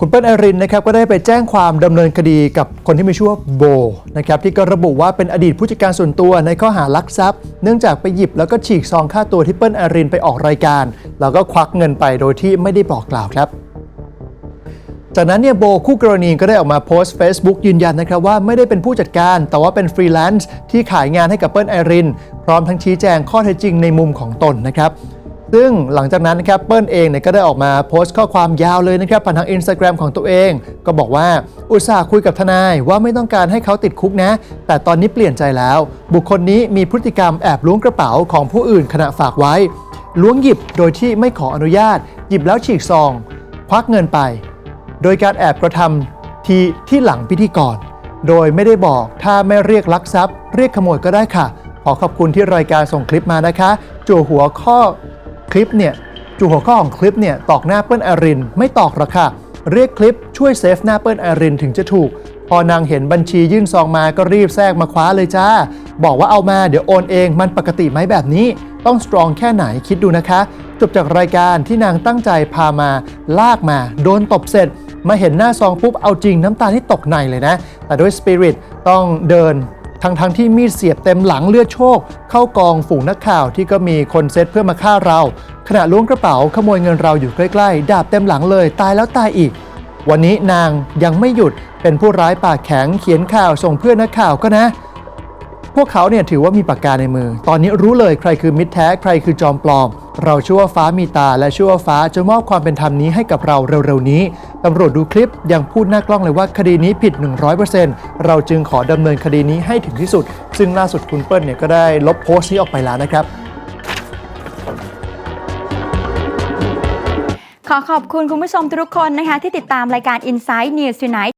คุณเปิ้ลไอรินนะครับก็ได้ไปแจ้งความดำเนินคดีกับคนที่มีชื่อว่าโบนะครับที่ก็ระบุว่าเป็นอดีตผู้จัดการส่วนตัวในข้อหารักทรัพย์ เนื่องจากไปหยิบแล้วก็ฉีกซองค่าตัวที่เปิ้ลไอรินไปออกรายการ แล้วก็ควักเงินไปโดยที่ไม่ได้บอกกล่าวครับ จากนั้นเนี่ยโบคู่กรณีก็ได้ออกมาโพสต์ Facebook ยืนยันนะครับว่าไม่ได้เป็นผู้จัดการ แต่ว่าเป็นฟรีแลนซ์ที่ขายงานให้กับเปิ้ลไอริน พร้อมทั้งชี้แจงข้อเท็จจริงในมุมของตนนะครับ ซึ่งหลังจากนั้นนะครับเปิ้ลเองเนี่ยก็ได้ออกมาโพสต์ข้อความยาวเลยนะครับผ่านทาง Instagram ของตัวเอง ก็บอกว่าอุตส่าห์คุยกับทนายว่าไม่ต้องการให้เขาติดคุกนะ แต่ตอนนี้เปลี่ยนใจแล้ว บุคคลนี้มีพฤติกรรมแอบล้วงกระเป๋าของผู้อื่นขณะฝากไว้ ล้วงหยิบโดยที่ไม่ขออนุญาต หยิบแล้วฉีกซอง ควักเงินไป โดยการแอบกระทำทีที่หลังพิธีกรโดยไม่ได้บอกถ้าไม่เรียกลักทรัพย์ เรียกขโมยก็ได้ค่ะ ขอขอบคุณที่รายการส่งคลิปมานะคะจั่วหัวข้อ คลิปเนี่ยจั่หัวข้อของคลิปเนี่ยตอกหน้าเปิ้ลอารินไม่ตอกหรอกค่ะ เรียกคลิปช่วยเซฟหน้าเปิ้ลอารินถึงจะถูก พอนางเห็นบัญชียื่นซองมาก็รีบแทรกมาคว้าเลยจ้า บอกว่าเอามาเดี๋ยวโอนเองมันปกติไหมแบบนี้ ต้องสตรองแค่ไหนคิดดูนะคะ จบจากรายการที่นางตั้งใจพามา ลากมา โดนตบเสร็จ มาเห็นหน้าซองปุ๊บเอาจริงน้ำตาที่ตกในเลยนะ แต่ด้วยสปิริตต้องเดิน ทั้งทั้งที่มีดเสียบเต็มหลังเลือดโชคเข้ากองฝูงนักข่าวที่ก็มีคนเซตเพื่อมาฆ่าเรา ขณะล้วงกระเป๋าขโมยเงินเราอยู่ใกล้ๆ ดาบเต็มหลังเลยตายแล้วตายอีก วันนี้นางยังไม่หยุดเป็นผู้ร้ายปากแข็งเขียนข่าวส่งเพื่อนนักข่าวก็นะ วกเขาเนี่ยถือว่ามีปากกาในมือ ตอนนี้รู้เลยใครคือมิตรแท้ใครคือจอมปลอม เราเชื่อว่าฟ้ามีตาและเชื่อว่าฟ้าจะมอบความเป็นธรรมนี้ให้กับเราเร็วๆนี้ตำรวจดูคลิปยังพูดหน้ากล้องเลยว่าคดีนี้ผิด 100%เราจึงขอดำเนินคดีนี้ให้ถึงที่สุด ซึ่งล่าสุดคุณเปิ้ลเนี่ยก็ได้ลบโพสต์นี้ออกไปแล้วนะครับขอขอบคุณคุณผู้ชมทุกคนนะคะที่ติดตามรายการ Inside News Tonight